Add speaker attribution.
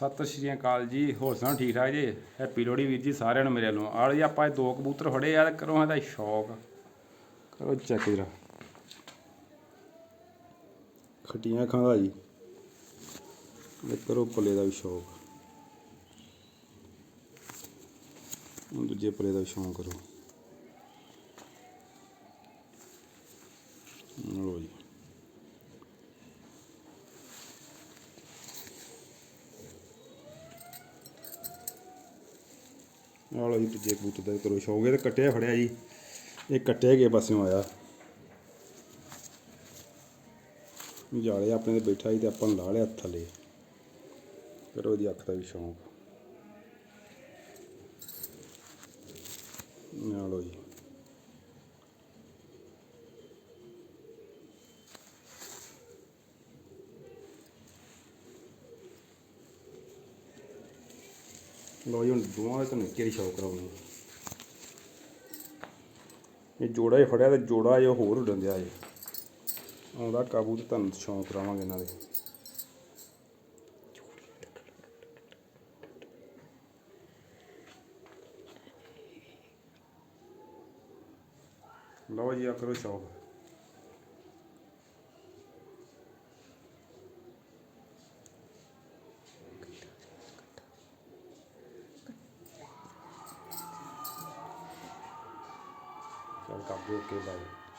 Speaker 1: ਸਤਿ ਸ਼੍ਰੀ ਅਕਾਲ ਜੀ, ਹੋਰ ਸੁਣਾਓ, ਠੀਕ ਠਾਕ ਜੀ? ਹੈਪੀ ਲੋਹੜੀ ਵੀਰ ਜੀ ਸਾਰਿਆਂ ਨੂੰ ਮੇਰੇ ਵੱਲੋਂ। ਆਲ ਜੀ ਆਪਾਂ ਇਹ ਦੋ ਕਬੂਤਰ ਫੜੇ ਆ ਕਰੋ ਇਹਦਾ ਸ਼ੌਕ। ਕਰੋ ਚੈੱਕ ਜਰਾ। ਖਟੀਆਂ ਖਾਂਦਾ ਜੀ। ਇਹ ਕਰੋ ਪੱਲੇ ਦਾ ਵੀ ਸ਼ੌਕ। ਦੂਜੇ ਪੱਲੇ ਦਾ ਵੀ ਸ਼ੌਕ ਕਰੋ। ਲੋ ਜੀ। ਆਹ ਲਓ ਜੀ, ਦੂਜੇ ਕਬੂਤਰ ਦਾ ਵੀ ਕਰੋ ਸ਼ੌਕ ਇਹ ਤਾਂ ਕੱਟਿਆ ਫੜਿਆ ਜੀ। ਇਹ ਕੱਟਿਆ ਗਏ ਪਾਸਿਓਂ ਆਇਆ। ਜਾਲੇ ਆਪਣੇ ਤੇ ਬੈਠਾ ਸੀ ਤੇ ਆਪਾਂ ਨੂੰ ਲਾ ਲਿਆ ਥੱਲੇ ਕਰੋ ਇਹਦੀ ਅੱਖ ਦਾ ਵੀ ਸ਼ੌਂਕ। ਨਾਲੋ ਜੀ। ਲਓ ਜੀ, ਹੁਣ ਦੋਵਾਂ ਦੇ ਤੁਹਾਨੂੰ ਕਿਹੜੀ ਸ਼ੌਕ ਕਰਾਉਣੀ ਇਹ ਜੋੜਾ ਹੀ ਫੜਿਆ ਤੇ ਜੋੜਾ ਇਹ ਹੋਰ ਉੱਡਣ ਦਿਆ ਜੇ। ਆਉਂਦਾ ਕਾਬੂ ਤੇ ਤੁਹਾਨੂੰ ਸ਼ੌਂਕ ਕਰਾਵਾਂਗੇ ਇਹਨਾਂ ਦੇ ਲਓ ਜੀ ਆ ਕਰੋ ਸ਼ੌਕ 想搞点经济。